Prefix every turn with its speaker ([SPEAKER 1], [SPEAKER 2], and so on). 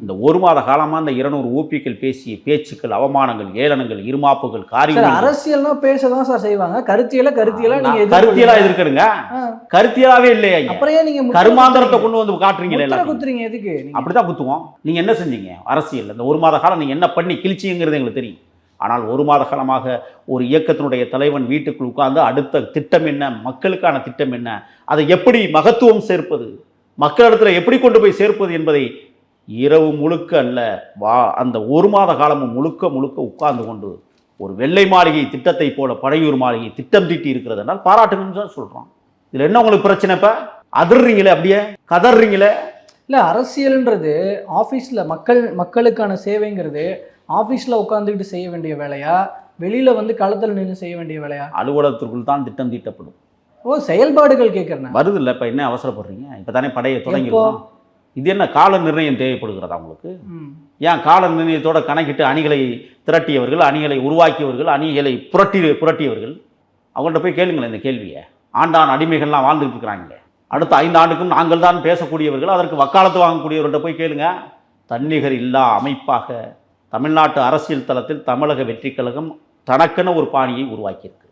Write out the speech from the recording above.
[SPEAKER 1] இந்த ஒரு மாத காலமாக இந்த இருநூறு ஊப்பிகள் பேசிய பேச்சுக்கள் அவமானங்கள் ஏளனங்கள் இருமாப்புகள் காரியங்கள்
[SPEAKER 2] அரசியல்னா பேசதான் சார் செய்வாங்க. கருத்தியல கருத்தியலா நீங்க
[SPEAKER 1] கருத்தியலா
[SPEAKER 2] ஆ,
[SPEAKER 1] கருத்தியலாவே இல்லையா?
[SPEAKER 2] அப்புறம் நீங்க
[SPEAKER 1] கருமாந்திரத்தை? கொண்டு வந்து காட்டுறீங்களே எல்லாத்தையும்.
[SPEAKER 2] குத்துறீங்க எதுக்கு?
[SPEAKER 1] அப்படிதான் குத்துவோம். நீங்க என்ன செஞ்சீங்க? அரசியல் இந்த ஒரு மாத காலம் நீங்க என்ன பண்ணி கிழிச்சிங்கிறது எங்களுக்கு தெரியும். ஆனால் ஒரு மாத காலமாக ஒரு இயக்கத்தினுடைய தலைவன் வீட்டுக்குள் உட்கார்ந்து அடுத்த திட்டம் என்ன? மக்களுக்கான திட்டம் என்ன? அதை எப்படி மகத்துவம் சேர்ப்பது? மக்களிடத்தில் எப்படி கொண்டு போய் சேர்ப்பது என்பதை இரவு முழுக்க அல்ல வா அந்த ஒரு மாத காலமும் முழுக்க முழுக்க உட்கார்ந்து கொண்டு ஒரு வெள்ளை மாளிகை திட்டத்தை போல படையூர் மாளிகை திட்டம் தீட்டி இருக்கிறது என்றால் பாராட்டுங்கன்னு தான் சொல்றோம். இதுல என்ன உங்களுக்கு பிரச்சனை இப்ப? அதிர்றீங்களே அப்படியே? கதறீங்களே?
[SPEAKER 2] இல்ல அரசியல்ன்றது ஆபீஸ்ல மக்கள் மக்களுக்கான சேவைங்கிறது ஆபீஸ்ல உட்காந்துக்கிட்டு செய்ய வேண்டிய வேலையா? வெளியில வந்து களத்துல நின்று செய்ய வேண்டிய வேலையா?
[SPEAKER 1] அலுவலகத்திற்குள் தான் திட்டம் தீட்டப்படும்.
[SPEAKER 2] ஓ செயல்பாடுகள் கேட்கறேன்
[SPEAKER 1] வருது இல்லை இப்போ? என்ன அவசரப்படுறீங்க? இப்போ தானே படையை
[SPEAKER 2] எப்போ?
[SPEAKER 1] இது என்ன கால நிர்ணயம் தேவைப்படுகிறதா உங்களுக்கு? ஏன் கால நிர்ணயத்தோட கணக்கிட்டு அணிகளை திரட்டியவர்கள் அணிகளை உருவாக்கியவர்கள் அணிகளை புரட்டி புரட்டியவர்கள் அவங்கள்ட்ட போய் கேளுங்களேன் இந்த கேள்வியை. ஆண்டான் அடிமைகள்லாம் வாழ்ந்துட்டு இருக்கிறாங்களே. அடுத்த ஐந்து ஆண்டுக்கும் நாங்கள் தான் பேசக்கூடியவர்கள் அதற்கு வக்காலத்து வாங்கக்கூடியவர்கள்ட்ட போய் கேளுங்க. தன்னிகர் இல்லா அமைப்பாக தமிழ்நாட்டு அரசியல் தளத்தில் தமிழக வெற்றிக் கழகம் தனக்கென ஒரு பாணியை உருவாக்கியிருக்கு.